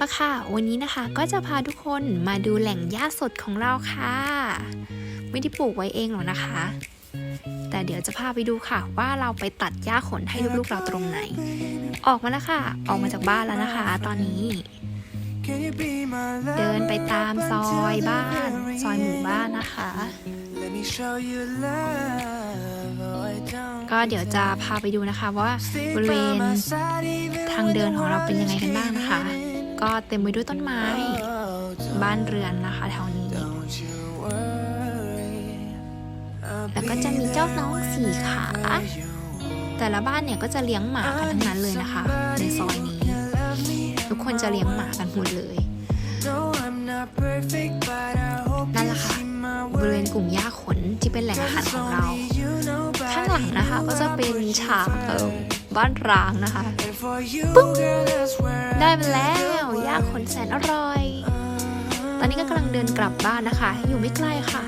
ปะค่ะ วันนี้นะคะก็จะพาทุกคนมาดูแหล่งหญ้าสดของเราค่ะ ไม่ได้ปลูกไว้เองหรอกนะคะ แต่เดี๋ยวจะพาไปดูค่ะ ว่าเราไปตัดหญ้าขนให้ลูกๆเราตรงไหน ออกมาแล้วค่ะ ออกมาจากบ้านแล้วนะคะ ตอนนี้ เดินไปตามซอยบ้าน ซอยหมู่บ้านนะคะ ก็เดี๋ยวจะพาไปดูนะคะว่าบริเวณทางเดินของเราเป็นยังไงกันบ้างนะคะ ก็เต็มไปด้วยต้นไม้ บ้านเรือนนะคะแถวนี้ แล้วก็จะมีเจ้าน้องสี่ขา แต่ละบ้านเนี่ยก็จะเลี้ยงหมากันทั้งนั้นเลยนะคะ ในซอยนี้ ทุกคนจะเลี้ยงหมากันหมดเลย นั่นแหละค่ะบริเวณกลุ่มหญ้าขนที่เป็นแหล่งอาหารของเรา ข้างหลังนะคะก็จะเป็นฉากเออ บ้านร้างนะคะปึ๊บได้มาแล้วหญ้าขนแสนอร่อย ตอนนี้ก็กำลังเดินกลับบ้านนะคะ อยู่ไม่ไกลค่ะ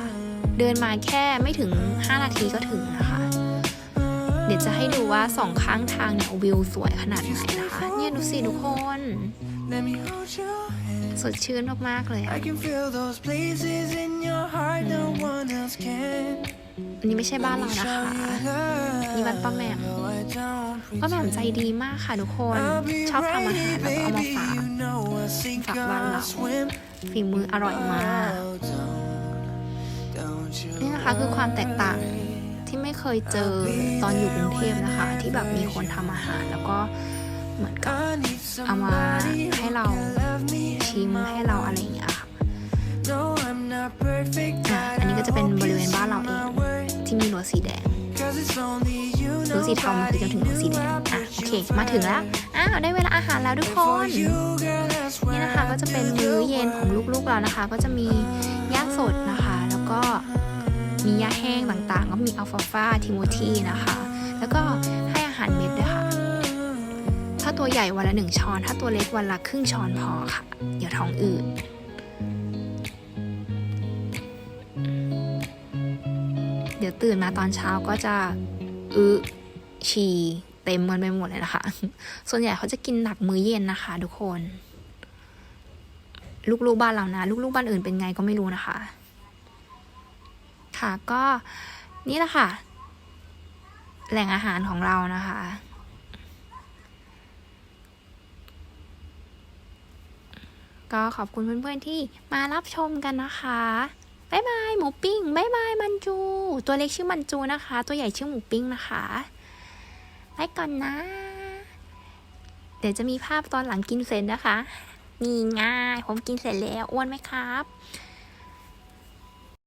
เดินมาแค่ไม่ถึง 5 นาทีก็ถึงนะคะ เดี๋ยวจะให้ดูว่าสองข้างทางเนี่ยวิวสวยขนาดไหนนะคะ เนี่ยดูสิทุกคนสดชื่นมากๆเลยอะ อันนี้ไม่ใช่บ้านเรานะคะนี่บ้านป้าแม่ป้าแม่ใจดีมากค่ะทุกคน ชอบทำอาหารแล้วก็เอามาฝากฝากบ้านเราฝีมืออร่อยมากนี่นะคะคือความแตกต่างที่ไม่เคยเจอตอนอยู่กรุงเทพนะคะ ที่แบบมีคนทำอาหารแล้วก็เหมือนกับเอามาให้เราชิมให้เราอะไรอย่างเงี้ยค่ะอะอันนี้ก็จะเป็นบริ รั้สีเทามันคือจนถึงสีแดงอะโอเคมาถึงแล้วอ้าวได้เวลาอาหารแล้วทุกคนนี่นะคะก็จะเป็นมื้อเย็นของลูกๆเรานะคะ ก็จะมีหญ้าสดนะคะ แล้วก็มีหญ้าแห้งต่างๆ ก็มีอัลฟาฟาทิโมธีนะคะ แล้วก็ให้อาหารเม็ดด้วยค่ะ ถ้าตัวใหญ่วันละหนึ่งช้อน ถ้าตัวเล็กวันละครึ่งช้อนพอค่ะ เดี๋ยวท้องอืดเดี๋ยวตื่นมาตอนเช้าก็จะอึ ฉี่เต็มมันไปหมดเลยนะคะ ส่วนใหญ่เขาจะกินหนักมื้อเย็นนะคะ ทุกคน ลูกๆบ้านเรานะ ลูกๆบ้านอื่นเป็นไงก็ไม่รู้นะคะ ค่ะก็นี่แหละค่ะ แหล่งอาหารของเรานะคะ ก็ขอบคุณเพื่อนๆที่มารับชมกันนะคะบายบายหมูปิ้งบายบายมันจู ตัวเล็กชื่อมันจูนะคะ ตัวใหญ่ชื่อหมูปิ้งนะคะ ไปก่อนนะ เดี๋ยวจะมีภาพตอนหลังกินเสร็จนะคะ นี่ง่าย ผมกินเสร็จแล้วอ้วนไหมครับ